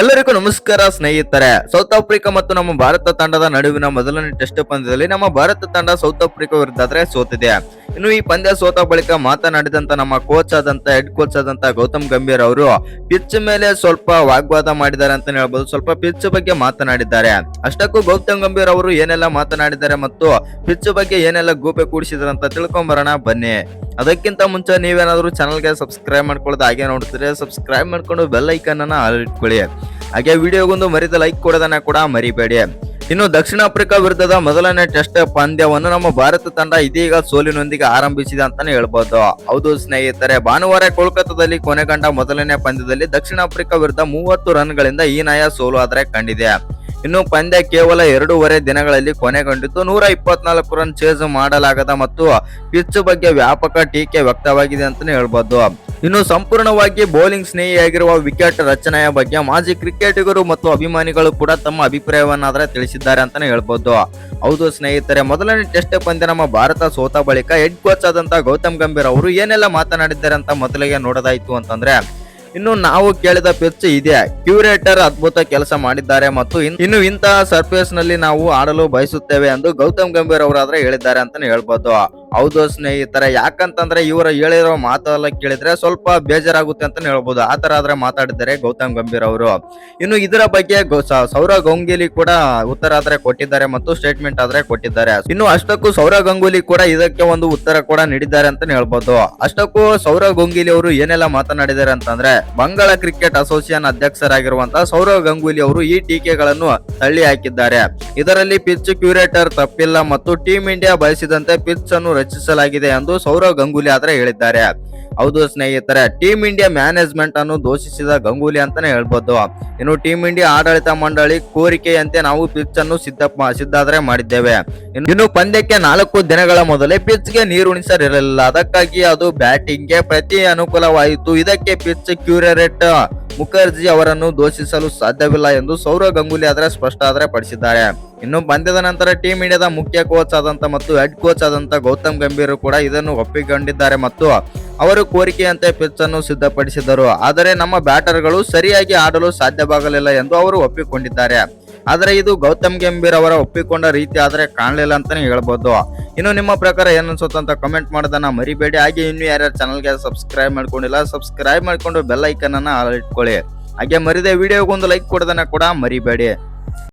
ಎಲ್ಲರಿಗೂ ನಮಸ್ಕಾರ ಸ್ನೇಹಿತರೆ. ಸೌತ್ ಆಫ್ರಿಕಾ ಮತ್ತು ನಮ್ಮ ಭಾರತ ತಂಡದ ನಡುವಿನ ಮೊದಲನೇ ಟೆಸ್ಟ್ ಪಂದ್ಯದಲ್ಲಿ ನಮ್ಮ ಭಾರತ ತಂಡ ಸೌತ್ ಆಫ್ರಿಕಾ ವಿರುದ್ಧ ಆದ್ರೆ ಸೋತಿದೆ. ಇನ್ನು ಈ ಪಂದ್ಯ ಸೋತ ಬಳಿಕ ಮಾತನಾಡಿದಂತ ನಮ್ಮ ಕೋಚ್ ಆದಂತ ಹೆಡ್ ಕೋಚ್ ಆದಂತ ಗೌತಮ್ ಗಂಭೀರ್ ಅವರು ಪಿಚ್ ಮೇಲೆ ಸ್ವಲ್ಪ ವಾಗ್ವಾದ ಮಾಡಿದ್ದಾರೆ ಅಂತ ಹೇಳ್ಬೋದು. ಸ್ವಲ್ಪ ಪಿಚ್ ಬಗ್ಗೆ ಮಾತನಾಡಿದ್ದಾರೆ. ಅಷ್ಟಕ್ಕೂ ಗೌತಮ್ ಗಂಭೀರ್ ಅವರು ಏನೆಲ್ಲ ಮಾತನಾಡಿದ್ದಾರೆ ಮತ್ತು ಪಿಚ್ ಬಗ್ಗೆ ಏನೆಲ್ಲ ಗೂಪೆ ಕೂಡಿಸಿದಾರೆ ಅಂತ ತಿಳ್ಕೊಂಬರೋಣ ಬನ್ನಿ. ಅದಕ್ಕಿಂತ ಮುಂಚೆ ನೀವೇನಾದರೂ ಚಾನಲ್ಗೆ ಸಬ್ಸ್ಕ್ರೈಬ್ ಮಾಡ್ಕೊಳ್ಳೋದು ಹಾಗೆ ನೋಡ್ತೀರಿ ಸಬ್ಸ್ಕ್ರೈಬ್ ಮಾಡ್ಕೊಂಡು ಬೆಲ್ ಐಕನ್ ಅನ್ನು ಆಲ್ ಇಟ್ಕೊಳ್ಳಿ. ಹಾಗೆ ವಿಡಿಯೋಗೊಂದು ಮರಿದ ಲೈಕ್ ಕೊಡೋದನ್ನ ಕೂಡ ಮರಿಬೇಡಿ. ಇನ್ನು ದಕ್ಷಿಣ ಆಫ್ರಿಕಾ ವಿರುದ್ಧದ ಮೊದಲನೇ ಟೆಸ್ಟ್ ಪಂದ್ಯವನ್ನು ನಮ್ಮ ಭಾರತ ತಂಡ ಇದೀಗ ಸೋಲಿನೊಂದಿಗೆ ಆರಂಭಿಸಿದೆ ಅಂತಾನೆ ಹೇಳ್ಬೋದು. ಹೌದು ಸ್ನೇಹಿತರೆ, ಭಾನುವಾರ ಕೋಲ್ಕತ್ತಾದಲ್ಲಿ ಕೊನೆಗಂಡ ಮೊದಲನೇ ಪಂದ್ಯದಲ್ಲಿ ದಕ್ಷಿಣ ಆಫ್ರಿಕಾ ವಿರುದ್ಧ ಮೂವತ್ತು ರನ್ಗಳಿಂದ ಈ ನಯ ಸೋಲು ಆದರೆ ಕಂಡಿದೆ. ಇನ್ನು ಪಂದ್ಯ ಕೇವಲ ಎರಡೂವರೆ ದಿನಗಳಲ್ಲಿ ಕೊನೆಗೊಂಡಿದ್ದು ನೂರ ಇಪ್ಪತ್ನಾಲ್ಕು ರನ್ ಚೇಸ್ ಮಾಡಲಾಗದ ಮತ್ತು ಪಿಚ್ ಬಗ್ಗೆ ವ್ಯಾಪಕ ಟೀಕೆ ವ್ಯಕ್ತವಾಗಿದೆ ಅಂತಲೇ ಹೇಳ್ಬೋದು. ಇನ್ನು ಸಂಪೂರ್ಣವಾಗಿ ಬೌಲಿಂಗ್ ಸ್ನೇಹಿಯಾಗಿರುವ ವಿಕೆಟ್ ರಚನೆಯ ಬಗ್ಗೆ ಮಾಜಿ ಕ್ರಿಕೆಟಿಗರು ಮತ್ತು ಅಭಿಮಾನಿಗಳು ಕೂಡ ತಮ್ಮ ಅಭಿಪ್ರಾಯವನ್ನಾದರೆ ತಿಳಿಸಿದ್ದಾರೆ ಅಂತಲೇ ಹೇಳ್ಬೋದು. ಹೌದು ಸ್ನೇಹಿತರೆ, ಮೊದಲನೇ ಟೆಸ್ಟ್ ಪಂದ್ಯ ನಮ್ಮ ಭಾರತ ಸೋತ ಬಳಿಕ ಹೆಡ್ ಕೋಚ್ ಆದಂತಹ ಗೌತಮ್ ಗಂಭೀರ್ ಅವರು ಏನೆಲ್ಲ ಮಾತನಾಡಿದ್ದಾರೆ ಅಂತ ಮೊದಲಿಗೆ ನೋಡೋದಾಯ್ತು ಅಂತಂದ್ರೆ ಇನ್ನು ನಾವು ಕೇಳಿದ ಪಿಚ್ ಇದೆ. ಕ್ಯೂರೇಟರ್ ಅದ್ಭುತ ಕೆಲಸ ಮಾಡಿದ್ದಾರೆ ಮತ್ತು ಇನ್- ಇನ್ನು ಇಂತಹ ಸರ್ಫೇಸ್ನಲ್ಲಿ ನಾವು ಆಡಲು ಬಯಸುತ್ತೇವೆ ಎಂದು ಗೌತಮ್ ಗಂಭೀರ್ ಅವರಾದ್ರೆ ಹೇಳಿದ್ದಾರೆ ಅಂತಾನೆ ಹೇಳ್ಬೋದು. ಹೌದು ಸ್ನೇಹಿತರೆ, ಯಾಕಂತಂದ್ರೆ ಇವರು ಹೇಳಿರೋ ಮಾತೆಲ್ಲ ಕೇಳಿದ್ರೆ ಸ್ವಲ್ಪ ಬೇಜಾರಾಗುತ್ತೆ ಅಂತಾನೆ ಹೇಳ್ಬೋದು. ಆ ತರ ಆದ್ರೆ ಮಾತಾಡಿದ್ದಾರೆ ಗೌತಮ್ ಗಂಭೀರ್ ಅವರು. ಇನ್ನು ಇದರ ಬಗ್ಗೆ ಸೌರವ್ ಗಂಗೂಲಿ ಕೂಡ ಉತ್ತರ ಆದ್ರೆ ಕೊಟ್ಟಿದ್ದಾರೆ ಮತ್ತು ಸ್ಟೇಟ್ಮೆಂಟ್ ಆದ್ರೆ ಕೊಟ್ಟಿದ್ದಾರೆ. ಇನ್ನು ಅಷ್ಟಕ್ಕೂ ಸೌರವ್ ಗಂಗೂಲಿ ಕೂಡ ಇದಕ್ಕೆ ಒಂದು ಉತ್ತರ ಕೂಡ ನೀಡಿದ್ದಾರೆ ಅಂತಾನೆ ಹೇಳ್ಬೋದು. ಅಷ್ಟಕ್ಕೂ ಸೌರವ್ ಗಂಗೂಲಿ ಅವರು ಏನೆಲ್ಲ ಮಾತನಾಡಿದ್ದಾರೆ ಅಂತಂದ್ರೆ, ಬಂಗಾಳ ಕ್ರಿಕೆಟ್ ಅಸೋಸಿಯೇಷನ್ ಅಧ್ಯಕ್ಷರಾಗಿರುವಂತಹ ಸೌರವ್ ಗಂಗೂಲಿ ಅವರು ಈ ಟೀಕೆಗಳನ್ನು ತಳ್ಳಿ ಹಾಕಿದ್ದಾರೆ. ಇದರಲ್ಲಿ ಪಿಚ್ ಕ್ಯೂರೇಟರ್ ತಪ್ಪಿಲ್ಲ ಮತ್ತು ಟೀಂ ಇಂಡಿಯಾ ಬಯಸಿದಂತೆ ಪಿಚ್ ಅನ್ನು ರಚಿಸಲಾಗಿದೆ ಎಂದು ಸೌರವ್ ಗಂಗೂಲಿ ಆದ್ರೆ ಹೇಳಿದ್ದಾರೆ. ಹೌದು ಸ್ನೇಹಿತರೆ ಟೀಮ್ ಇಂಡಿಯಾ ಮ್ಯಾನೇಜ್ಮೆಂಟ್ ಅನ್ನು ದೋಷಿಸಿದ ಗಂಗೂಲಿ ಅಂತಾನೆ ಹೇಳ್ಬೋದು. ಇನ್ನು ಟೀಮ್ ಇಂಡಿಯಾ ಆಡಳಿತ ಮಂಡಳಿ ಕೋರಿಕೆಯಂತೆ ನಾವು ಪಿಚ್ ಅನ್ನು ಸಿದ್ಧ ಸಿದ್ಧಾದ್ರೆ ಮಾಡಿದ್ದೇವೆ. ಇನ್ನು ಪಂದ್ಯಕ್ಕೆ ನಾಲ್ಕು ದಿನಗಳ ಮೊದಲೇ ಪಿಚ್ಗೆ ನೀರುಣಿಸಲಿರಲಿಲ್ಲ. ಅದಕ್ಕಾಗಿ ಅದು ಬ್ಯಾಟಿಂಗ್ಗೆ ಪ್ರತಿ ಅನುಕೂಲವಾಯಿತು. ಇದಕ್ಕೆ ಪಿಚ್ ಕ್ಯೂರೇಟ್ ಮುಖರ್ಜಿ ಅವರನ್ನು ದೋಷಿಸಲು ಸಾಧ್ಯವಿಲ್ಲ ಎಂದು ಸೌರವ್ ಗಂಗೂಲಿ ಆದರೆ ಸ್ಪಷ್ಟ ಆದರೆ ಪಡಿಸಿದ್ದಾರೆ ಇನ್ನು ಪಂದ್ಯದ ನಂತರ ಟೀಂ ಇಂಡಿಯಾದ ಮುಖ್ಯ ಕೋಚ್ ಆದಂತ ಮತ್ತು ಹೆಡ್ ಕೋಚ್ ಆದಂತ ಗೌತಮ್ ಗಂಭೀರ್ ಕೂಡ ಇದನ್ನು ಒಪ್ಪಿಕೊಂಡಿದ್ದಾರೆ ಮತ್ತು ಅವರು ಕೋರಿಕೆಯಂತೆ ಪಿಚ್ ಅನ್ನು ಸಿದ್ಧಪಡಿಸಿದರು ಆದರೆ ನಮ್ಮ ಬ್ಯಾಟರ್ಗಳು ಸರಿಯಾಗಿ ಆಡಲು ಸಾಧ್ಯವಾಗಲಿಲ್ಲ ಎಂದು ಅವರು ಒಪ್ಪಿಕೊಂಡಿದ್ದಾರೆ. ಆದರೆ ಇದು ಗೌತಮ್ ಗಂಭೀರ್ ಅವರ ಒಪ್ಪಿಕೊಂಡ ರೀತಿ ಆದರೆ ಕಾಣಲಿಲ್ಲ ಅಂತಾನೆ ಹೇಳ್ಬೋದು. ಇನ್ನು ನಿಮ್ಮ ಪ್ರಕಾರ ಏನು ಅನ್ಸುತ್ತೆ ಅಂತ ಕಮೆಂಟ್ ಮಾಡೋದನ್ನ ಮರಿಬೇಡಿ. ಹಾಗೆ ಇನ್ನು ಯಾರ್ಯಾರು ಚಾನಲ್ಗೆ ಸಬ್ಸ್ಕ್ರೈಬ್ ಮಾಡ್ಕೊಂಡಿಲ್ಲ ಸಬ್ಸ್ಕ್ರೈಬ್ ಮಾಡಿಕೊಂಡು ಬೆಲ್ ಐಕನ್ ಅನ್ನ ಇಟ್ಕೊಳ್ಳಿ. ಹಾಗೆ ಮರಿದೆ ವಿಡಿಯೋಗೊಂದು ಲೈಕ್ ಕೊಡೋದನ್ನ ಕೂಡ ಮರಿಬೇಡಿ.